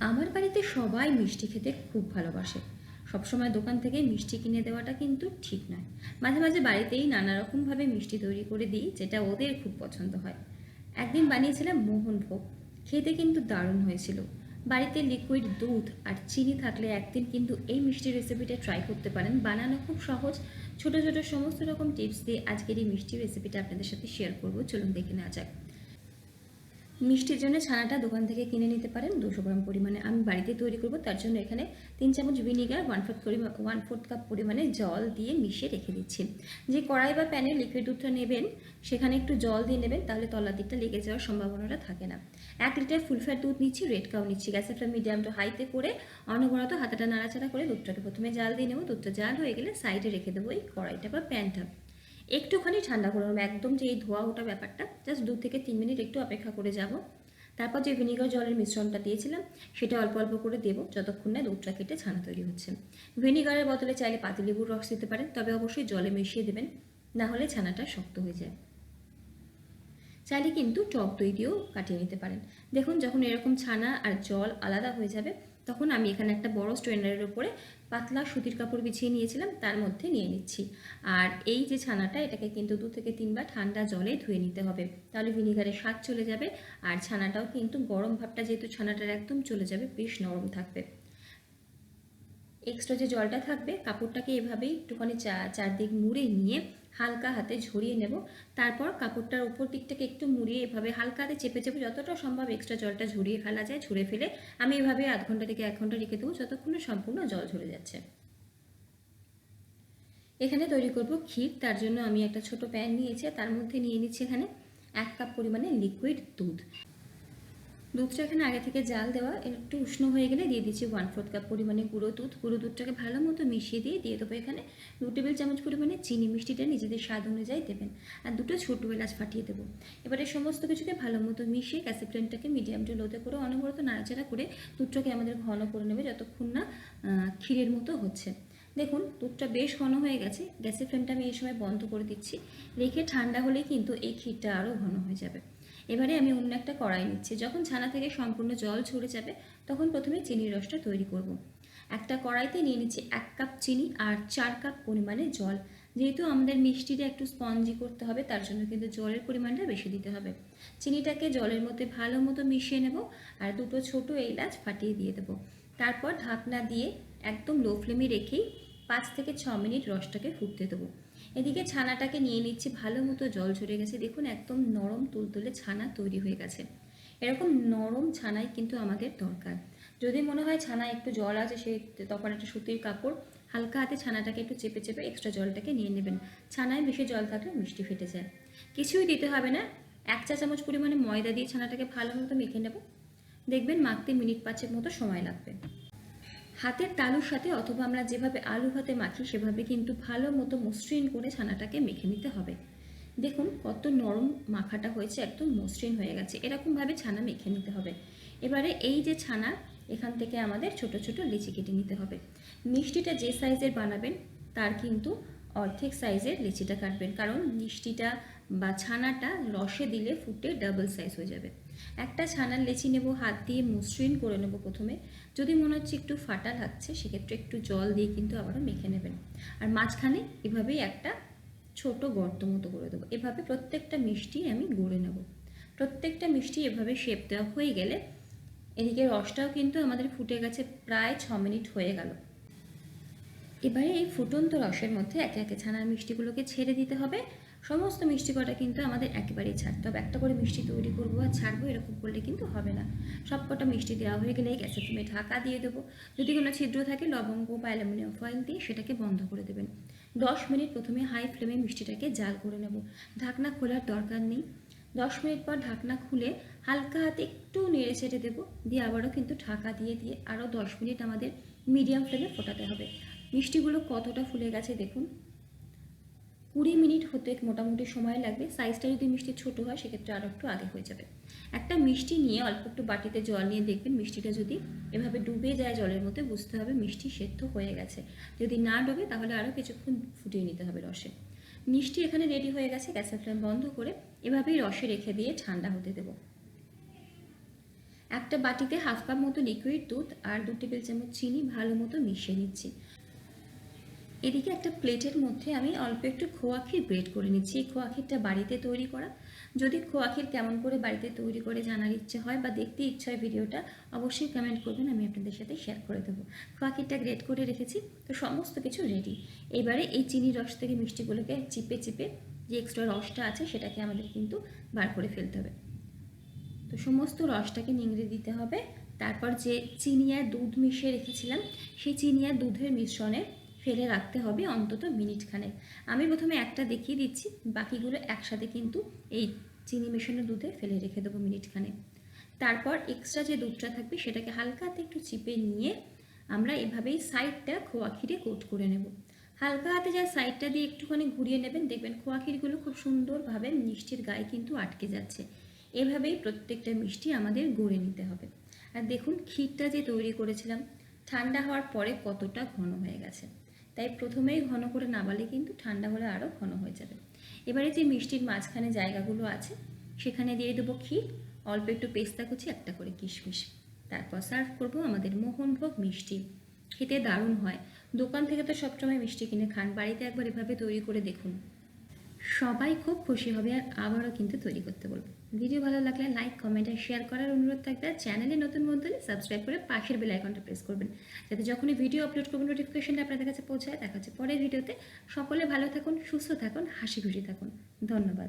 আমার বাড়িতে সবাই মিষ্টি খেতে খুব ভালোবাসে। সবসময় দোকান থেকে মিষ্টি কিনে দেওয়াটা কিন্তু ঠিক নয়। মাঝে মাঝে বাড়িতেই নানা রকমভাবে মিষ্টি তৈরি করে দিই, যেটা ওদের খুব পছন্দ হয়। একদিন বানিয়েছিলাম মোহনভোগ খেতে কিন্তু দারুণ হয়েছিল। বাড়িতে লিকুইড দুধ আর চিনি থাকলে একদিন কিন্তু এই মিষ্টি রেসিপিটা ট্রাই করতে পারেন। বানানো খুব সহজ। ছোট ছোট সমস্ত রকম টিপস দিয়ে আজকের এই মিষ্টি রেসিপিটা আপনাদের সাথে শেয়ার করব। চলুন দেখে নেওয়া যাক। মিষ্টির জন্য ছানাটা দোকান থেকে কিনে নিতে পারেন। দুশো গ্রাম পরিমাণে আমি বাড়িতে তৈরি করব। তার জন্য এখানে তিন চামচ ভিনিগার ওয়ান ফোর্থ পরিমাণ ওয়ান ফোর্থ কাপ পরিমাণে জল দিয়ে মিশিয়ে রেখে দিচ্ছি। যে কড়াই বা প্যানে লিকুইড দুধটা নেবেন, সেখানে একটু জল দিয়ে নেবেন, তাহলে তলার দিকটা লেগে যাওয়ার সম্ভাবনাটা থাকে না। এক লিটার ফুল ফ্যাট দুধ নিচ্ছি রেড কাউ নিচ্ছি। গ্যাসের ফ্লেম মিডিয়াম টু হাইতে করে অনবরত হাতাটা নাড়াচাড়া করে দুধটাকে প্রথমে জাল দিয়ে নেব। দুধটা জাল হয়ে গেলে সাইডে রেখে দেবো এই কড়াইটা বা প্যানটা। একটুখানি ঠান্ডা করে নেব। একদম যে এই ধোয়া ওটা ব্যাপারটা জাস্ট দু থেকে তিন মিনিট একটু অপেক্ষা করে যাব। তারপর যে ভিনিগার জলের মিশ্রণটা দিয়েছিলাম, সেটা অল্প অল্প করে দেবো, যতক্ষণ না দুধটা কেটে ছানা তৈরি হচ্ছে। ভিনিগারের বদলে চাইলে পাতিলেবুর রস দিতে পারেন, তবে অবশ্যই জলে মিশিয়ে দেবেন, না হলে ছানাটা শক্ত হয়ে যায়। চাইলে কিন্তু টক দই দিয়েও কাটিয়ে নিতে পারেন। দেখুন, যখন এরকম ছানা আর জল আলাদা হয়ে যাবে তখন আমি এখানে একটা বড় স্ট্রেনারের উপরে পাতলা সুতির কাপড় বিছিয়ে নিয়েছিলাম, তার মধ্যে নিয়ে নিচ্ছি। আর এই যে ছানাটা, এটাকে কিন্তু দু থেকে তিনবার ঠান্ডা জলে ধুয়ে নিতে হবে। তাহলে ভিনিগারের স্বাদ চলে যাবে আর ছানাটাও কিন্তু গরম ভাবটা, যেহেতু ছানাটার একদম চলে যাবে, বেশ নরম থাকবে। এক্সট্রা যে জলটা থাকবে, কাপড়টাকে এভাবেই একটুখানি চারদিক মুড়ে নিয়ে হালকা হাতে ঝরিয়ে নেব। তারপর কাপড়টার উপর দিকটাকে একটু মুড়িয়ে এভাবে হালকা হাতে চেপে চেপে যতটা সম্ভব এক্সট্রা জলটা ঝরিয়ে ফেলা যায়, ঝরে ফেলে আমি এভাবে আধ ঘণ্টা থেকে এক ঘণ্টা রেখে দেবো যতক্ষণ সম্পূর্ণ জল ঝরে যাচ্ছে। এখানে তৈরি করব ক্ষীর, তার জন্য আমি একটা ছোট প্যান নিয়েছি, তার মধ্যে নিয়ে নিচ্ছি এখানে এক কাপ পরিমাণে লিকুইড দুধ। দুধটা এখানে আগে থেকে জাল দেওয়া, একটু উষ্ণ হয়ে গেলে দিয়ে দিচ্ছি ওয়ান ফোর্থ কাপ পরিমাণে গুঁড়ো দুধ। গুঁড়ো দুধটাকে ভালো মতো মিশিয়ে দিয়ে দিয়ে দেবো এখানে দু টেবিল চামচ পরিমাণে চিনি। মিষ্টিটা নিজেদের স্বাদ অনুযায়ী দেবেন। আর দুটো ছোটো এলাচ ফাটিয়ে দেবো। এবারে সমস্ত কিছুকে ভালো মতো মিশিয়ে গ্যাসের ফ্লেমটাকে মিডিয়াম টু লোতে করে অনবরত নাড়াচাড়া করে দুধটাকে আমাদের ঘন করে নেবে যতক্ষণ না ক্ষীরের মতো হচ্ছে। দেখুন, দুধটা বেশ ঘন হয়ে গেছে। গ্যাসের ফ্লেমটা আমি এই সময় বন্ধ করে দিচ্ছি। রেখে ঠান্ডা হলেই কিন্তু এই ক্ষীরটা আরও ঘন হয়ে যাবে। এবারে আমি অন্য একটা কড়াই নিচ্ছি। যখন ছানা থেকে সম্পূর্ণ জল ছড়ে যাবে, তখন প্রথমে চিনির রসটা তৈরি করব। একটা কড়াইতে নিয়ে নিচ্ছি এক কাপ চিনি আর চার কাপ পরিমাণে জল। যেহেতু আমাদের মিষ্টিটা একটু স্পঞ্জি করতে হবে, তার জন্য কিন্তু জলের পরিমাণটা বেশি দিতে হবে। চিনিটাকে জলের মধ্যে ভালো মতো মিশিয়ে নেব আর দুটো ছোট এলাচ ফাটিয়ে দিয়ে দেবো। তারপর ঢাকনা দিয়ে একদম লো ফ্লেমে রেখেই পাঁচ থেকে ছ মিনিট রসটাকে ফুটতে দেবো। এদিকে ছানাটাকে নিয়ে নিচ্ছি, ভালো মতো জল ঝরে গেছে। দেখুন, একদম নরম তুলতুলে ছানা তৈরি হয়ে গেছে। এরকম নরম ছানাই কিন্তু আমাদের দরকার। যদি মনে হয় ছানা একটু জল আছে সেই তখন একটা সুতির কাপড়, হালকা হাতে ছানাটাকে একটু চেপে চেপে এক্সট্রা জলটাকে নিয়ে নেবেন। ছানায় বেশি জল থাকলে মিষ্টি ফেটে যায়। কিছুই দিতে হবে না। এক চা চামচ পরিমাণে ময়দা দিয়ে ছানাটাকে ভালো মতো মেখে নেব। দেখবেন মাখতে মিনিট পাঁচের মতো সময় লাগবে। হাতের তালুর সাথে অথবা আমরা যেভাবে আলু ভাতে মাখি, সেভাবে কিন্তু ভালো মতো মসৃণ করে ছানাটাকে মেখে নিতে হবে। দেখুন কত নরম মাখাটা হয়েছে, একদম মসৃণ হয়ে গেছে। এরকমভাবে ছানা মেখে নিতে হবে। এবারে এই যে ছানা, এখান থেকে আমাদের ছোট ছোট লিচি কেটে নিতে হবে। মিষ্টিটা যে সাইজের বানাবেন, তার কিন্তু অর্ধেক সাইজের লিচিটা কাটবেন। কারণ মিষ্টিটা বা ছানাটা রসে দিলে ফুটে ডাবল সাইজ হয়ে যাবে। একটা ছানার লেচি নেব, হাত দিয়ে মসৃণ করে নেব প্রথমে। যদি মনে হচ্ছে একটু ফাটা লাগছে, সেক্ষেত্রে একটু জল দিয়ে কিন্তু আবারও মেখে নেবেন। আর মাঝখানে এভাবেই একটা ছোট গর্ত মতো করে দেবো। এভাবে প্রত্যেকটা মিষ্টি আমি গড়ে নেব। প্রত্যেকটা মিষ্টি এভাবে শেপ দেওয়া হয়ে গেলে এদিকে রসটাও কিন্তু আমাদের ফুটে গেছে প্রায় ছ মিনিট হয়ে গেল। এবারে এই ফুটন্ত রসের মধ্যে একে একে ছানার মিষ্টিগুলোকে ছেড়ে দিতে হবে। সমস্ত মিষ্টি কটা কিন্তু আমাদের একেবারেই ছাড়তে হবে একটা করে মিষ্টি তৈরি করব আর ছাড়বো এরকম করলে কিন্তু হবে না। সব কটা মিষ্টি দেওয়া হয়ে গেলে গ্যাসের ফ্লেমে ঢাকা দিয়ে দেবো। যদি কোনো ছিদ্র থাকে, লবঙ্গ বা অ্যালুমিনিয়াম ফয়েল দিয়ে সেটাকে বন্ধ করে দেবেন। দশ মিনিট প্রথমে হাই ফ্লেমে মিষ্টিটাকে জাল করে নেব। ঢাকনা খোলার দরকার নেই। দশ মিনিট পর ঢাকনা খুলে হালকা হাতে একটু নেড়ে ছেড়ে দেবো। দিয়ে আবারও কিন্তু ঢাকা দিয়ে দিয়ে আরও দশ মিনিট আমাদের মিডিয়াম ফ্লেমে ফোটাতে হবে। মিষ্টিগুলো কতটা ফুলে গেছে দেখুন। কুড়ি মিনিট হতে মোটামুটি সময় লাগবে। সাইজটা যদি মিষ্টি ছোটো হয়, সেক্ষেত্রে আরও একটু আগে হয়ে যাবে। একটা মিষ্টি নিয়ে অল্প একটু বাটিতে জল নিয়ে দেখবেন, মিষ্টিটা যদি এভাবে ডুবে যায় জলের মধ্যে, বুঝতে হবে মিষ্টি সেদ্ধ হয়ে গেছে। যদি না ডোবে, তাহলে আরও কিছুক্ষণ ফুটিয়ে নিতে হবে রসে। মিষ্টি এখানে রেডি হয়ে গেছে গ্যাসের ফ্লেম বন্ধ করে এভাবেই রসে রেখে দিয়ে ঠান্ডা হতে দেবো। একটা বাটিতে হাফ কাপ মতো লিকুইড দুধ আর দু টেবিল চামচ চিনি ভালো মতো মিশিয়ে নিচ্ছি। এদিকে একটা প্লেটের মধ্যে আমি অল্প একটু খোয়া ক্ষীর গ্রেট করে নিচ্ছি। এই খোয়া ক্ষীরটা বাড়িতে তৈরি করা। যদি খোয়া ক্ষীর কেমন করে বাড়িতে তৈরি করে জানার ইচ্ছে হয় বা দেখতে ইচ্ছে হয় ভিডিওটা, অবশ্যই কমেন্ট করবেন, আমি আপনাদের সাথে শেয়ার করে দেবো। খোয়া ক্ষীরটা গ্রেট করে রেখেছি, তো সমস্ত কিছু রেডি এবারে এই চিনির রস থেকে মিষ্টিগুলোকে চিপে চিপে যে এক্সট্রা রসটা আছে, সেটাকে আমাদের কিন্তু বার করে ফেলতে হবে। তো সমস্ত রসটাকে নিংড়ে দিতে হবে। তারপর যে চিনি আর দুধ মিশিয়ে রেখেছিলাম, সেই চিনি আর দুধের মিশ্রণে ফেলে রাখতে হবে অন্তত মিনিট খানেক। আমি প্রথমে একটা দেখিয়ে দিচ্ছি, বাকিগুলো একসাথে কিন্তু এই চিনি মেশানো দুধে ফেলে রেখে দেবো মিনিট খানেক। তারপর এক্সট্রা যে দুধটা থাকবে সেটাকে হালকা হাতে একটু চিপে নিয়ে আমরা এভাবেই সাইডটা খোয়া ক্ষীরে কোট করে নেব। হালকা হাতে যা সাইডটা দিয়ে একটুখানি ঘুরিয়ে নেবেন, দেখবেন খোয়া ক্ষীরগুলো খুব সুন্দরভাবে মিষ্টির গায়ে কিন্তু আটকে যাচ্ছে। এভাবেই প্রত্যেকটা মিষ্টি আমাদের গড়ে নিতে হবে। আর দেখুন ক্ষীরটা যে তৈরি করেছিলাম, ঠান্ডা হওয়ার পরে কতটা ঘন হয়ে গেছে। তাই প্রথমেই ঘন করে নামালে কিন্তু ঠান্ডা হলে আরও ঘন হয়ে যাবে। এবারে যে মিষ্টির মাঝখানে জায়গাগুলো আছে, সেখানে দিয়ে দেবো ক্ষীর। অল্প একটু পেস্তা কুচি, একটা করে কিশমিশ। তারপর সার্ভ করব আমাদের মোহনভোগ মিষ্টি। খেতে দারুণ হয়। দোকান থেকে তো সবসময় মিষ্টি কিনে খান। বাড়িতে একবার এভাবে তৈরি করে দেখুন। সবাই খুব খুশি হবে, আর আবারও কিন্তু তৈরি করতে বলব। ভিডিও ভালো লাগলে লাইক, কমেন্ট, আর শেয়ার করার অনুরোধ থাকবে, আর চ্যানেলে নতুন বন্ধু হলে সাবস্ক্রাইব করে পাশের বেল আইকনটা প্রেস করবেন, যাতে যখনই ভিডিও আপলোড করবেন নোটিফিকেশনটা আপনাদের কাছে পৌঁছায়, দেখা হচ্ছে পরের ভিডিওতে। সকলে ভালো থাকুন, সুস্থ থাকুন, হাসি খুশি থাকুন। ধন্যবাদ।